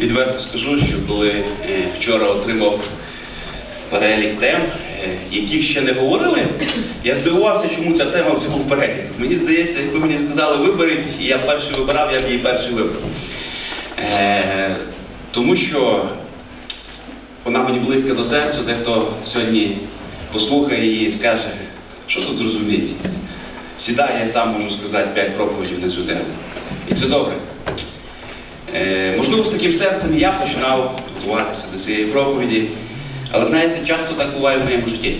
Відверто скажу, що коли е, вчора отримав перелік тем, е, яких ще не говорили, я здивувався, чому ця тема в цьому переліку. Мені здається, якби мені сказали виберіть, і я перший вибирав, я б її перший вибрав. Е, тому що вона мені близька до серця, дехто сьогодні послухає її і скаже, що тут розуміти. Сідай, я сам можу сказати п'ять проповідей на цю тему. І це добре. Е, можливо, з таким серцем я починав готуватися до цієї проповіді. Але знаєте, часто так буває в моєму житті.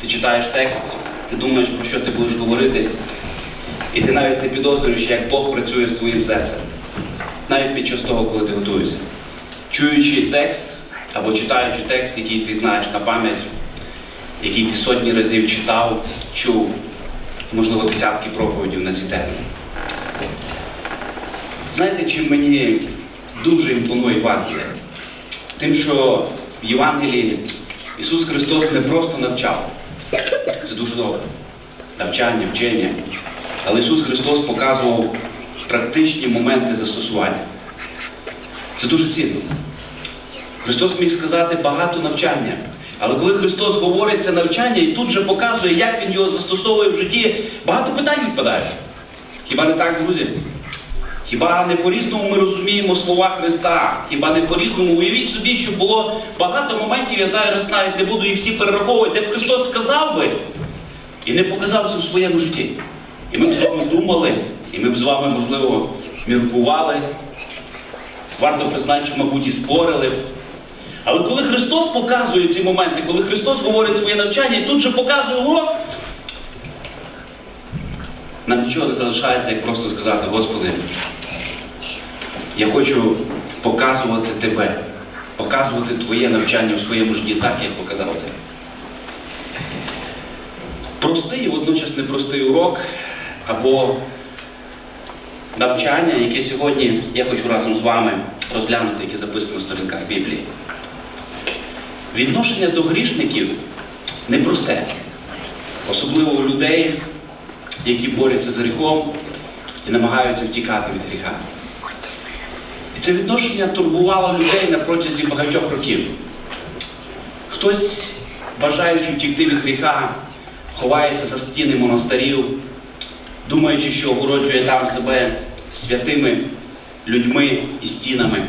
Ти читаєш текст, ти думаєш, про що ти будеш говорити, і ти навіть не підозрюєш, як Бог працює з твоїм серцем. Навіть під час того, коли ти готуєшся. Чуючи текст або читаючи текст, який ти знаєш на пам'ять, який ти сотні разів читав, чув, можливо, десятки проповідів на ці теми. Знаєте, чим мені дуже імпонує Євангелія? Тим, що в Євангелії Ісус Христос не просто навчав. Це дуже добре. Навчання, вчення. Але Ісус Христос показував практичні моменти застосування. Це дуже цінно. Христос міг сказати багато навчання. Але коли Христос говорить це навчання і тут же показує, як Він його застосовує в житті, багато питань відпадає. Хіба не так, друзі? Хіба не по-різному ми розуміємо слова Христа? Хіба не по-різному уявіть собі, що було багато моментів, я зараз навіть не буду їх всі перераховувати, де б Христос сказав би і не показав це в своєму житті. І ми б з вами думали, і ми б з вами, можливо, міркували. Варто признати, що, мабуть, і спорили. Але коли Христос показує ці моменти, коли Христос говорить своє навчання і тут же показує урок, нам нічого не залишається, як просто сказати, Господи, я хочу показувати Тебе, показувати Твоє навчання у своєму житті так, як показав Ти. Простий і водночас непростий урок або навчання, яке сьогодні я хочу разом з вами розглянути, яке записано на сторінках Біблії. Відношення до грішників непросте, особливо у людей, які борються з гріхом і намагаються втікати від гріха. Це відношення турбувало людей на протязі багатьох років. Хтось, бажаючи втікти від гріха, ховається за стіни монастирів, думаючи, що огороджує там себе святими людьми і стінами.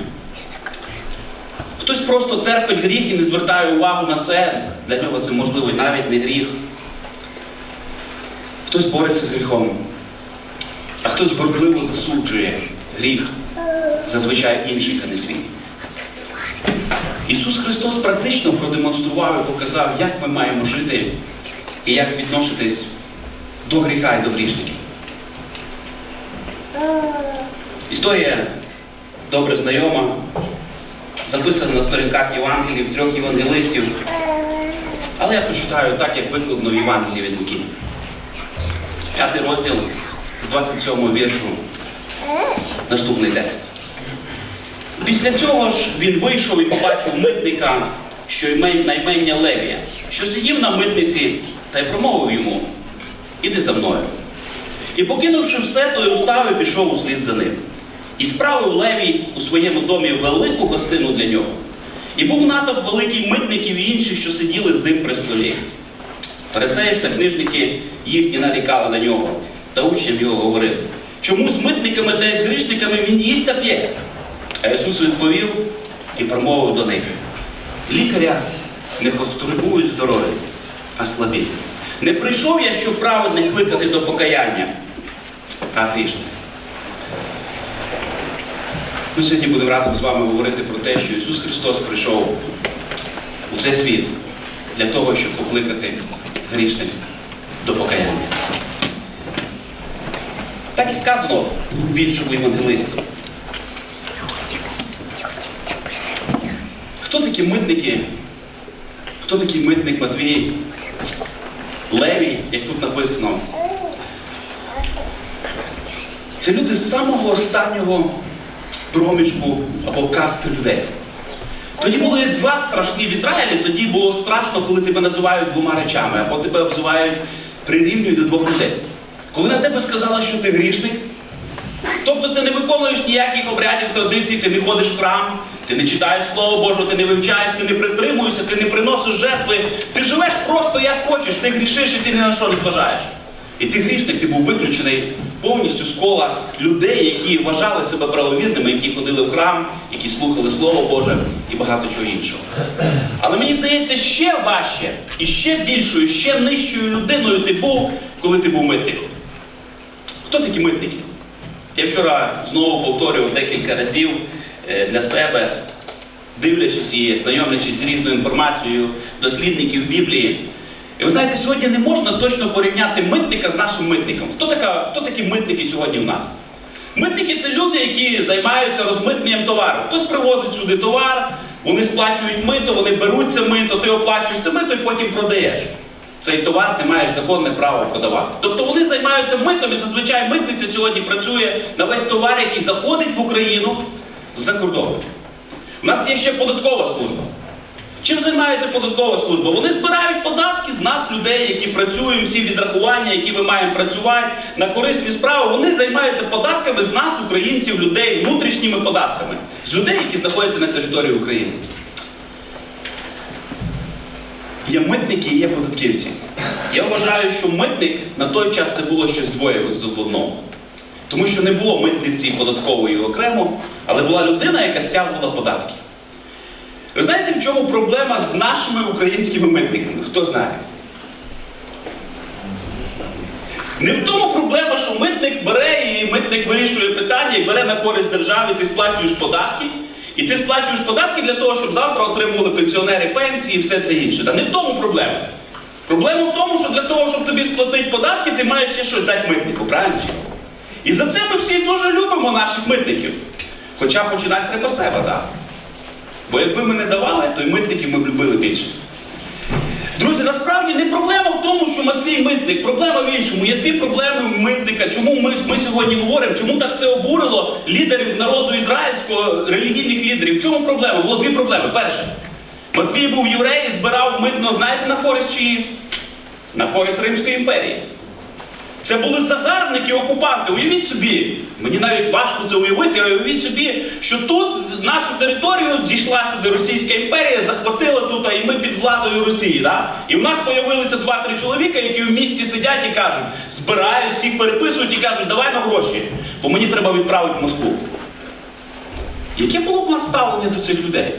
Хтось просто терпить гріх і не звертає увагу на це. Для нього це можливо навіть не гріх. Хтось бореться з гріхом, а хтось гордливо засуджує гріх, зазвичай інших, а не свій. Ісус Христос практично продемонстрував і показав, як ми маємо жити і як відноситись до гріха і до грішників. Історія добре знайома, записана на сторінках Євангелів, трьох євангелистів. Але я прочитаю так, як викладено в Євангелії від Луки. П'ятий розділ з 27 віршу. Наступний текст. Після цього ж він вийшов і побачив митника, що йме- на Левія, що сидів на митниці та й промовив йому: Іди за мною. І покинувши все, той устав і пішов услід за ним. І справив Левій у своєму домі велику гостину для нього. І був натовп великий митників і інших, що сиділи з ним при столі. Фарисеї ж та книжники їхні нарікали на нього, та учням його говорили, чому з митниками та й з грішниками він їсть та п'є? А Ісус відповів і промовив до них: лікаря не потребують здоров'я, а слабі. Не прийшов я, щоб праведник кликати до покаяння, а грішник. Ми сьогодні будемо разом з вами говорити про те, що Ісус Христос прийшов у цей світ для того, щоб покликати грішних до покаяння. Так і сказано в іншому євангелисту. Хто такі митники? Хто такий митник Матвій? Левій, як тут написано. Це люди з самого останнього проміжку або касти людей. Тоді були два страшні в Ізраїлі, тоді було страшно, коли тебе називають двома речами, або тебе обзивають прирівнюють до двох людей. Коли на тебе сказали, що ти грішник, Тобто ти не виконуєш ніяких обрядів традицій, ти не ходиш в храм, ти не читаєш Слово Боже, ти не вивчаєш, ти не притримуєшся, ти не приносиш жертви. Ти живеш просто як хочеш, ти грішиш і ти ні на що не зважаєш. І ти грішник, ти був виключений повністю з кола людей, які вважали себе правовірними, які ходили в храм, які слухали Слово Боже і багато чого іншого. Але мені здається, ще важче і ще більшою, ще нижчою людиною ти був, коли ти був митником. Хто такі митники? Я вчора знову повторював декілька разів е, для себе, дивлячись і знайомлячись з різною інформацією дослідників Біблії. І ви знаєте, сьогодні не можна точно порівняти митника з нашим митником. Хто, така, хто такі митники сьогодні в нас? Митники це люди, які займаються розмитненням товару. Хтось привозить сюди товар, вони сплачують мито, вони беруть це мито, ти оплачуєш це мито і потім продаєш. Цей товар ти маєш законне право продавати. Тобто вони займаються митом і зазвичай митниця сьогодні працює на весь товар, який заходить в Україну з-за кордону. У нас є ще податкова служба. Чим займається податкова служба? Вони збирають податки з нас, людей, які працюємо, всі відрахування, які ми маємо працювати на корисні справи. Вони займаються податками з нас, українців, людей, внутрішніми податками, з людей, які знаходяться на території України. Є митники і є податківці. Я вважаю, що митник на той час це було щось двоє в одному. Тому що не було митниці податкової окремо, але була людина, яка стягувала податки. Ви знаєте, в чому проблема з нашими українськими митниками? Хто знає? Не в тому проблема, що митник бере і митник вирішує питання і бере на користь держави, ти сплачуєш податки. І ти сплачуєш податки для того, щоб завтра отримували пенсіонери пенсії і все це інше. Та не в тому проблема. Проблема в тому, що для того, щоб тобі сплатити податки, ти маєш ще щось дати митнику, правильно? І за це ми всі дуже любимо наших митників. Хоча починати треба з себе, так? Бо якби ми не давали, то й митників ми б любили більше. Насправді не проблема в тому, що Матвій митник, проблема в іншому. Є дві проблеми митника. Чому ми, ми сьогодні говоримо? Чому так це обурило лідерів народу ізраїльського, релігійних лідерів? В чому проблема? Було дві проблеми. Перше, Матвій був єврей і збирав митно, знаєте, на користь чиї? На користь Римської імперії. Це були загарбники, окупанти. Уявіть собі, мені навіть важко це уявити, але уявіть собі, що тут нашу територію зійшла сюди Російська імперія, захватила владою Росії. Да? І в нас з'явилися два-три чоловіка, які в місті сидять і кажуть, збирають, всіх переписують і кажуть, давай на гроші, бо мені треба відправити в Москву. Яке було б у нас ставлення до цих людей?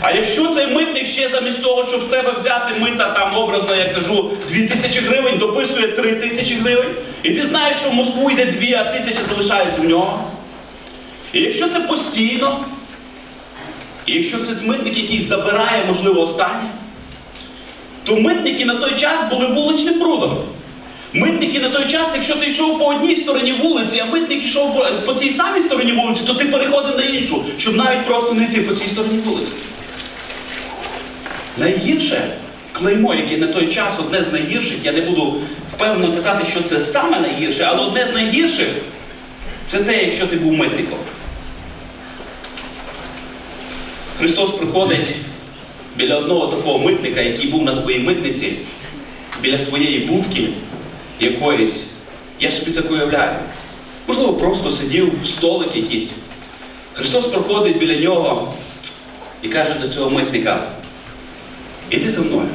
А якщо цей митник ще замість того, щоб в тебе взяти мита, там образно я кажу, 2 тисячі гривень, дописує 3 тисячі гривень, і ти знаєш, що в Москву йде 2, а тисячі залишаються в нього. І якщо це постійно, і якщо це митник, який забирає, можливо, останнє, то митники на той час були вуличним брудом. Митники на той час, якщо ти йшов по одній стороні вулиці, а митник йшов по, по цій самій стороні вулиці, то ти переходив на іншу, щоб навіть просто не йти по цій стороні вулиці. Найгірше клеймо, яке на той час одне з найгірших, я не буду впевнено казати, що це саме найгірше, але одне з найгірших це те, якщо ти був митником. Христос приходить біля одного такого митника, який був на своїй митниці, біля своєї будки якоїсь. Я собі так уявляю. Можливо, просто сидів столик якийсь. Христос приходить біля нього і каже до цього митника. Іди за мною.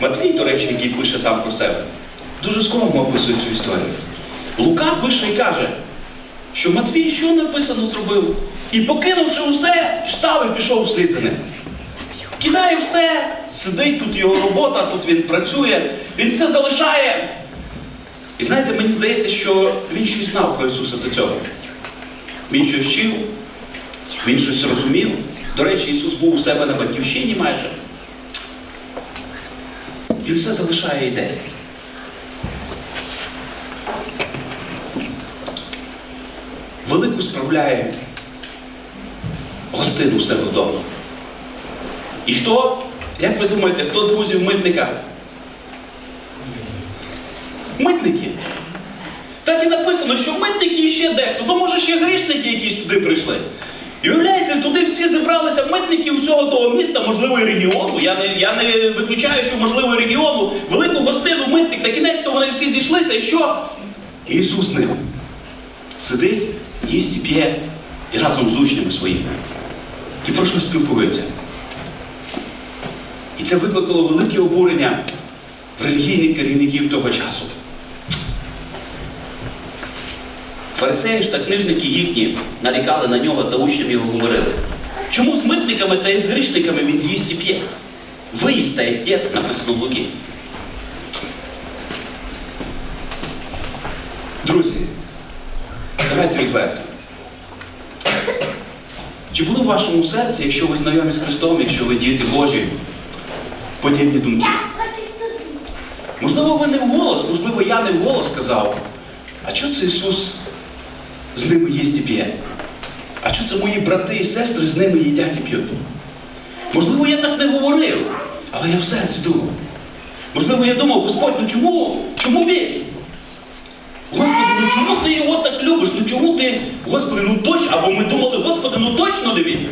Матвій, до речі, який пише сам про себе, дуже скромно описує цю історію. Лука пише і каже, що Матвій що написано зробив? І покинувши усе, встав і пішов вслід за ним. Кидає все, сидить, тут його робота, тут він працює, він все залишає. І знаєте, мені здається, що він щось знав про Ісуса до цього. Він щось вчив, він щось розумів. До речі, Ісус був у себе на батьківщині майже. Він все залишає і йде. Велику справляє гостину у себе вдома. І хто, як ви думаєте, хто друзів митника? Митники. Так і написано, що митники і ще дехто, ну може ще грішники якісь туди прийшли. І уявляєте, туди всі зібралися митники всього того міста, можливо, і регіону. Я не, я не виключаю, що можливо і регіону, велику гостину, митник, на кінець то вони всі зійшлися. І що? І Ісус з ним сидить, їсть і п'є і разом з учнями своїми. І про що спілкуються. І це викликало велике обурення релігійних керівників того часу. Фарисеї ж та книжники їхні нарікали на нього та учням його говорили. Чому з митниками та із грішниками він їсть і п'є? Ви їсте і п'єте, написано в Луки. Друзі, давайте відверто. Чи були в вашому серці, якщо ви знайомі з Христом, якщо ви діти Божі, подібні думки? Можливо, ви не вголос, можливо, я не вголос сказав. А чого це Ісус з ними їсть і п'є? А чого це мої брати і сестри з ними їдять і п'ють? Можливо, я так не говорив, але я в серці думав. Можливо, я думав, Господь, ну чому? Чому він? Господи, ну чому ти його так любиш? Ну чому ти, Господи, ну точно, або ми думали, Господи, ну точно не він.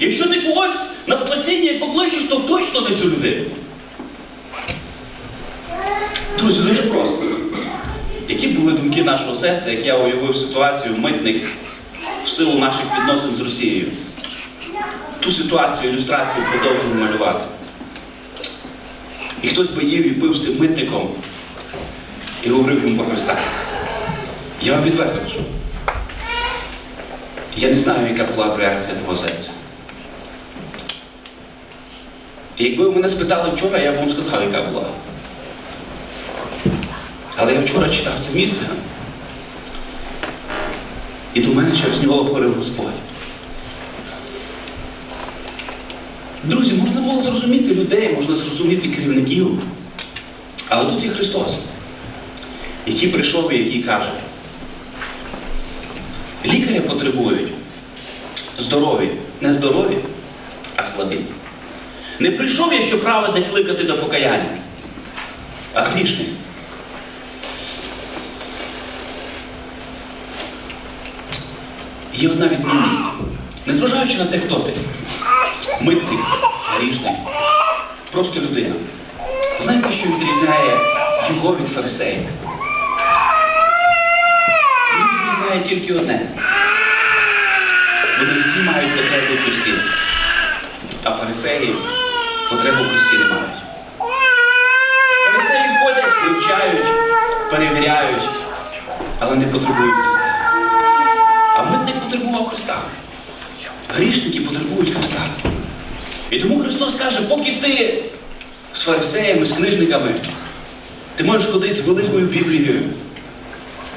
Якщо ти когось на спасіння покличеш, то точно не цю людину. Друзі, дуже просто. Які були думки нашого серця, як я уявив ситуацію митник в силу наших відносин з Росією? Ту ситуацію, ілюстрацію продовжуємо малювати. І хтось би їв і пив з тим митником і говорив йому про Христа. Я вам відверто кажу. Я не знаю, яка була б реакція мого серця. І якби ви мене спитали вчора, я б вам сказав, яка була. Але я вчора читав це місце, і до мене через нього говорив Господь. Друзі, можна було зрозуміти людей, можна зрозуміти керівників. Але тут є Христос, який прийшов і який каже, потребують здорові, не здорові, а слабі. Не прийшов я, щоб праведних кликати до покаяння, а грішних. Є одна відмінність. Незважаючи на те, хто ти. Митник, грішник, просто людина. Знаєте, що відрізняє його від фарисеїв? Він відрізняє тільки одне. Вони всі мають потребу в Христі. А фарисеї потребу в Христі не мають. Фарисеї ходять, вивчають, перевіряють, але не потребують Христа. А митник потребував Христа. Грішники потребують Христа. І тому Христос каже, поки ти з фарисеями, з книжниками, ти можеш ходити з великою Біблією,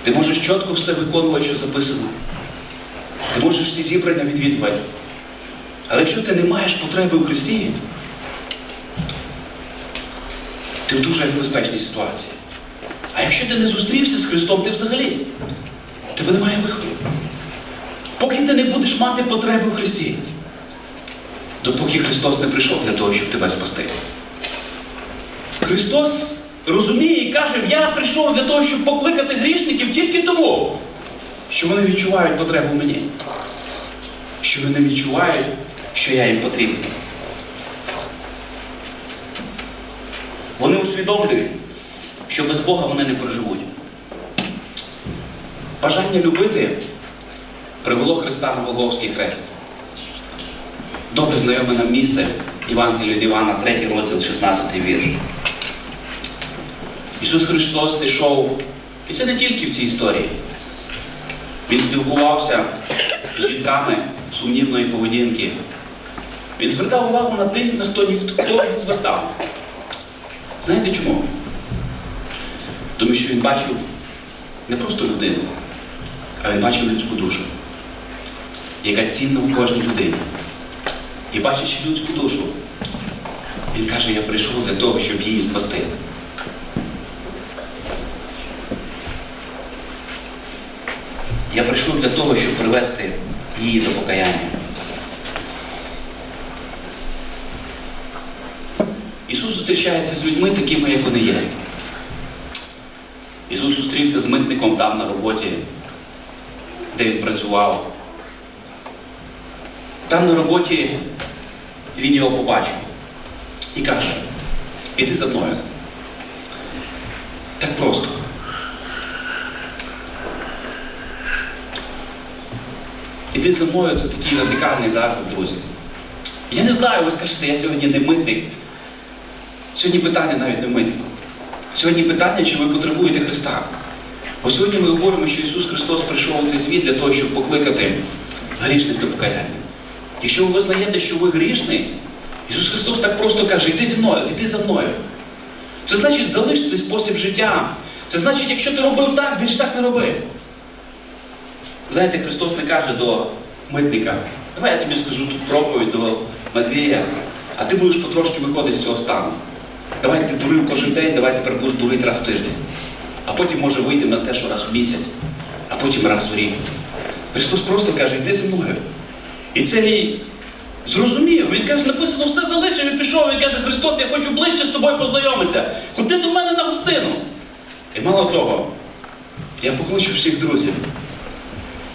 ти можеш чітко все виконувати, що записано. Ти можеш всі зібрання відвідувати. Але якщо ти не маєш потреби в Христі, ти в дуже небезпечній ситуації. А якщо ти не зустрівся з Христом, ти взагалі тебе немає виходу. Поки ти не будеш мати потреби в Христі, допоки Христос не прийшов для того, щоб тебе спасти. Христос розуміє і каже, я прийшов для того, щоб покликати грішників тільки тому, що вони відчувають потребу в мені. Що вони відчувають, що я їм потрібен. Вони усвідомлюють, що без Бога вони не проживуть. Бажання любити привело Христа на Голговський хрест. Добре знайоме нам місце Євангелія Івана, 3 розділ, 16 вірш. Ісус Христос йшов, і це не тільки в цій історії. Він спілкувався з жінками сумнівної поведінки. Він звертав увагу на тих, на хто ніхто не звертав. Знаєте чому? Тому що він бачив не просто людину, а він бачив людську душу, яка цінна у кожній людині. І бачачи людську душу, він каже, я прийшов для того, щоб її спасти. Я прийшов для того, щоб привести її до покаяння. Ісус зустрічається з людьми такими, як вони є. Ісус зустрівся з митником там на роботі, де він працював. Там на роботі він його побачив і каже, іди за мною. Так просто. Іди за мною, це такий радикальний заклик, друзі. Я не знаю, ви скажете, я сьогодні не митник. Сьогодні питання навіть не в митнику. Сьогодні питання, чи ви потребуєте Христа. Бо сьогодні ми говоримо, що Ісус Христос прийшов у цей світ для того, щоб покликати грішних до покаяння. Якщо ви визнаєте, що ви грішний, Ісус Христос так просто каже, йди зі мною, йди за мною. Це значить, залиш цей спосіб життя. Це значить, якщо ти робив так, більш так не роби. Знаєте, Христос не каже до митника, давай я тобі скажу тут проповідь до Матвія, а ти будеш потрошки виходити з цього стану. Давай ти дурив кожен день, давай тепер будеш дурити раз в тиждень. А потім може вийдемо на те, що раз в місяць, а потім раз в рік. Христос просто каже, йди зі мною. І цей зрозумів. Він каже, написано, все залишив і пішов. Він каже, Христос, я хочу ближче з тобою познайомитися. Ходи до мене на гостину. І мало того, я покличу всіх друзів.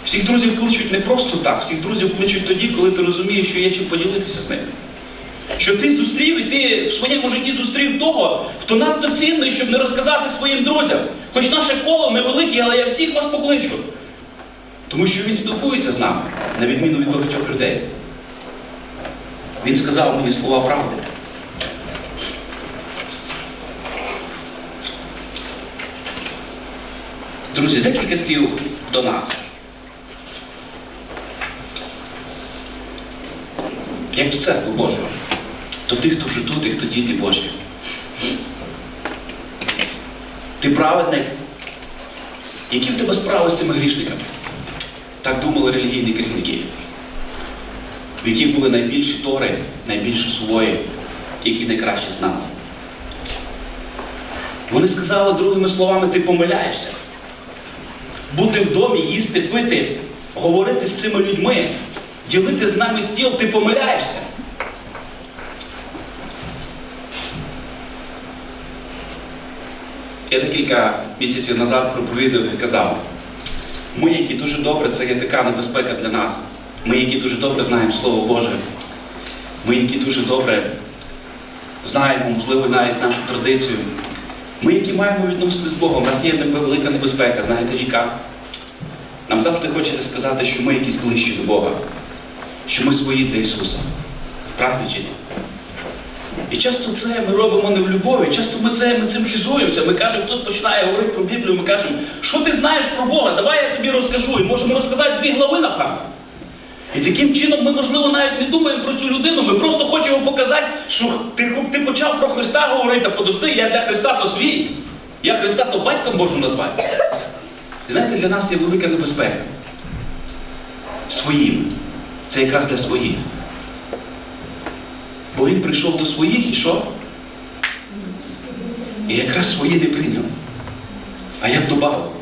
Всіх друзів кличуть не просто так, всіх друзів кличуть тоді, коли ти розумієш, що є чим поділитися з ними. Що ти зустрів і ти в своєму житті зустрів того, хто надто цінний, щоб не розказати своїм друзям. Хоч наше коло невелике, але я всіх вас покличу. Тому що він спілкується з нами, на відміну від багатьох людей. Він сказав мені слова правди. Друзі, декілька слів до нас. Як до церкви Божої, до тих, хто вже тут і хто діти Божі. Ти праведник? Які в тебе справи з цими грішниками? Так думали релігійні керівники, в яких були найбільші тори, найбільші сувої, які найкраще знали. Вони сказали другими словами, ти помиляєшся. Бути в домі, їсти, пити, говорити з цими людьми, ділити з нами стіл, ти помиляєшся. Я декілька місяців назад проповідав і казав, ми, які дуже добре, це є така небезпека для нас. Ми, які дуже добре знаємо Слово Боже, ми, які дуже добре знаємо, можливо, навіть нашу традицію. Ми, які маємо відносини з Богом, у нас є велика небезпека, знаєте, яка? Нам завжди хочеться сказати, що ми якісь ближчі до Бога, що ми свої для Ісуса. Правильно чи ні? І часто це ми робимо не в любові, часто ми це ми цим хізуємося. Ми кажемо, хтось починає говорити про Біблію, ми кажемо, що ти знаєш про Бога? Давай я тобі розкажу. І можемо розказати дві глави, напевно. І таким чином ми, можливо, навіть не думаємо про цю людину. Ми просто хочемо показати, що ти, ти почав про Христа говорити, а подожди, я для Христа то свій. Я Христа то батьком Божу назвати. Знаєте, для нас є велика небезпека. Своїм. Це якраз для своїх. Бо він прийшов до своїх і що? І якраз свої не прийняв. А я б додав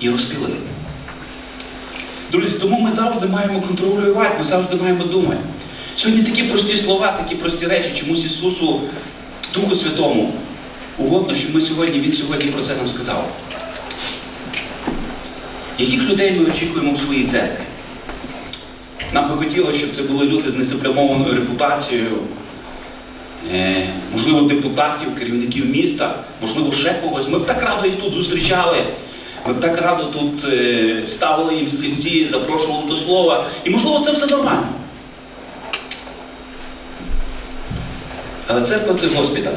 і розпілив. Друзі, тому ми завжди маємо контролювати, ми завжди маємо думати. Сьогодні такі прості слова, такі прості речі, чомусь Ісусу, Духу Святому, угодно, щоб ми сьогодні, Він сьогодні про це нам сказав. Яких людей ми очікуємо в своїй церкві? Нам би хотілося, щоб це були люди з несаплямованою репутацією, е, можливо, депутатів, керівників міста, можливо, ще когось. Ми б так радо їх тут зустрічали. Ми б так радо тут е, ставили їм стільці, запрошували до слова. І, можливо, це все нормально. Але церква це госпіталь.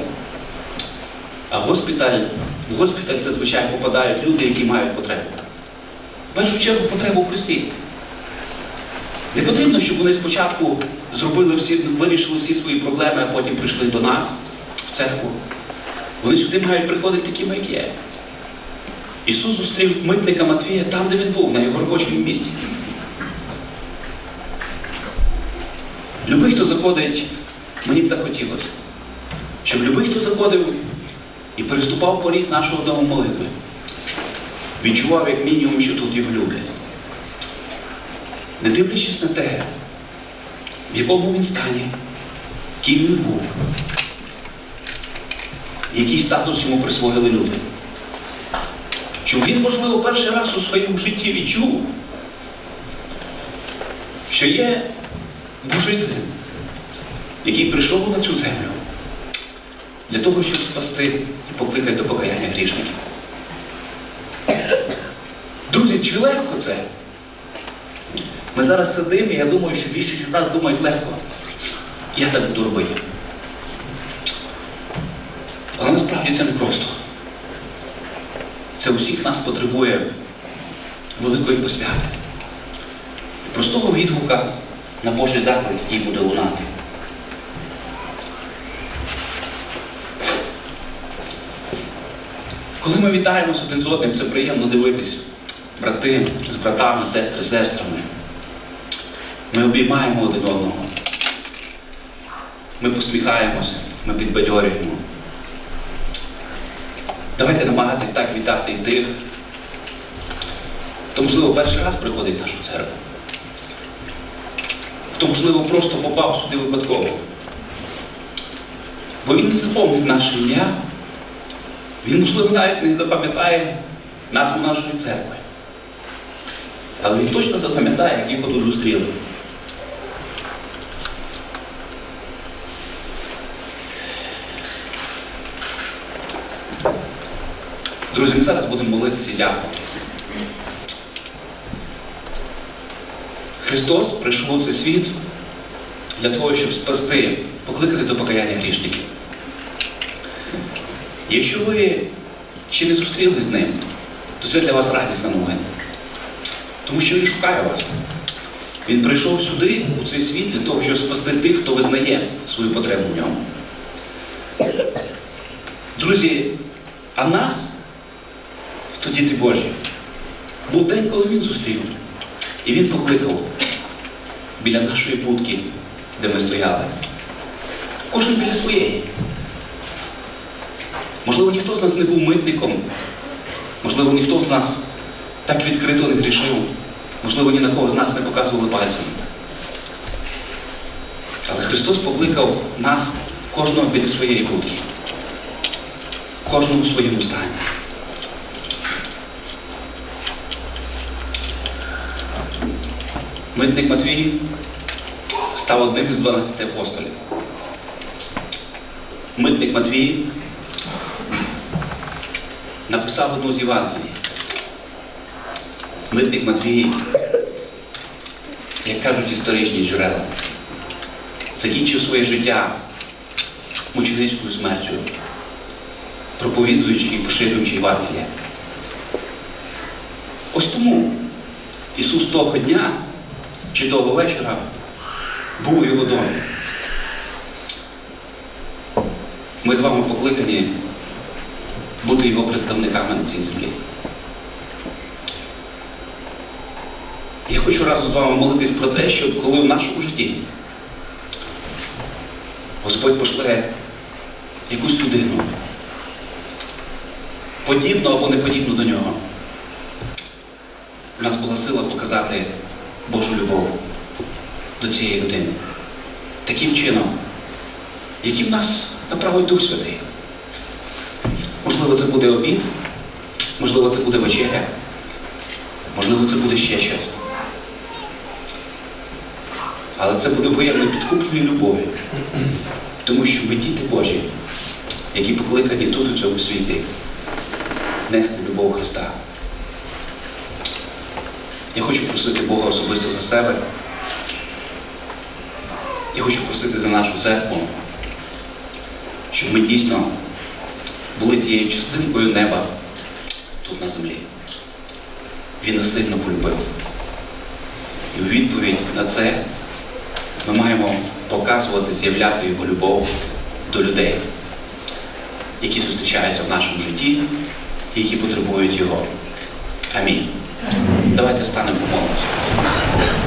А госпіталь, в госпіталь зазвичай попадають люди, які мають потребу. В першу чергу потребу Христі. Не потрібно, щоб вони спочатку зробили всі, вирішили всі свої проблеми, а потім прийшли до нас, в церкву. Вони сюди мають приходити такими, як є. Ісус зустрів митника Матвія там, де він був, на його робочому місці. Любий, хто заходить, мені б так хотілося, щоб любий, хто заходив і переступав поріг нашого дому молитви, відчував як мінімум, що тут його люблять. Не дивлячись на те, в якому він стані, ким він був, який статус йому присвоїли люди. Що він, можливо, перший раз у своєму житті відчув, що є Божий син, який прийшов на цю землю для того, щоб спасти і покликати до покаяння грішників. Друзі, чи легко це? Ми зараз сидимо, і я думаю, що більшість з нас думають легко. Я так буду робити. Але насправді це не просто. Це усіх нас потребує великої посвяти. Простого відгука на Божий заклик, який буде лунати. Коли ми вітаємося один з одним, це приємно дивитись. Брати з братами, сестри сестрами. Ми обіймаємо один одного. Ми посміхаємося, ми підбадьорюємо. Давайте намагатись так вітати і тих, хто, можливо, перший раз приходить в нашу церкву. Хто, можливо, просто попав сюди випадково. Бо він не запомнить наше ім'я, він, можливо, навіть не запам'ятає назву нашої церкви. Але він точно запам'ятає, як його тут зустріли. Друзі, ми зараз будемо молитися дякувати. Христос прийшов у цей світ для того, щоб спасти, покликати до покаяння грішників. Якщо ви ще не зустрілись з ним, то це для вас радісна новина. Тому що він шукає вас. Він прийшов сюди, у цей світ, для того, щоб спасти тих, хто визнає свою потребу в ньому. Друзі, а нас, хто діти Божі, був день, коли він зустрів. І він покликав біля нашої будки, де ми стояли. Кожен біля своєї. Можливо, ніхто з нас не був митником, можливо, ніхто з нас так відкрито не грішив, можливо, ні на кого з нас не показували пальцем. Але Христос покликав нас, кожного біля своєї будки, кожного у своєму стані. Митник Матвій став одним із 12 апостолів. Митник Матвій написав одну з Євангелій. Митник Матвій, як кажуть історичні джерела, закінчив своє життя мученицькою смертю, проповідуючи і поширюючи Євангелія. Ось тому Ісус того дня чи того вечора був у його домі. Ми з вами покликані бути його представниками на цій землі. Я хочу разом з вами молитись про те, що коли в нашому житті Господь пошле якусь людину, подібну або не подібну до нього, у нас була сила показати Божу любов до цієї людини. Таким чином, який в нас направить Дух Святий. Можливо, це буде обід, можливо, це буде вечеря, можливо, це буде ще щось. Але це буде виявлено підкупною любов'ю. Тому що ми діти Божі, які покликані тут у цьому світі нести любов Христа. Я хочу просити Бога особисто за себе. Я хочу просити за нашу церкву, щоб ми дійсно були тією частинкою неба тут на землі. Він нас сильно полюбив. І у відповідь на це ми маємо показувати, з'являти його любов до людей, які зустрічаються в нашому житті і які потребують його. Амінь. Давайте станемо помолимося.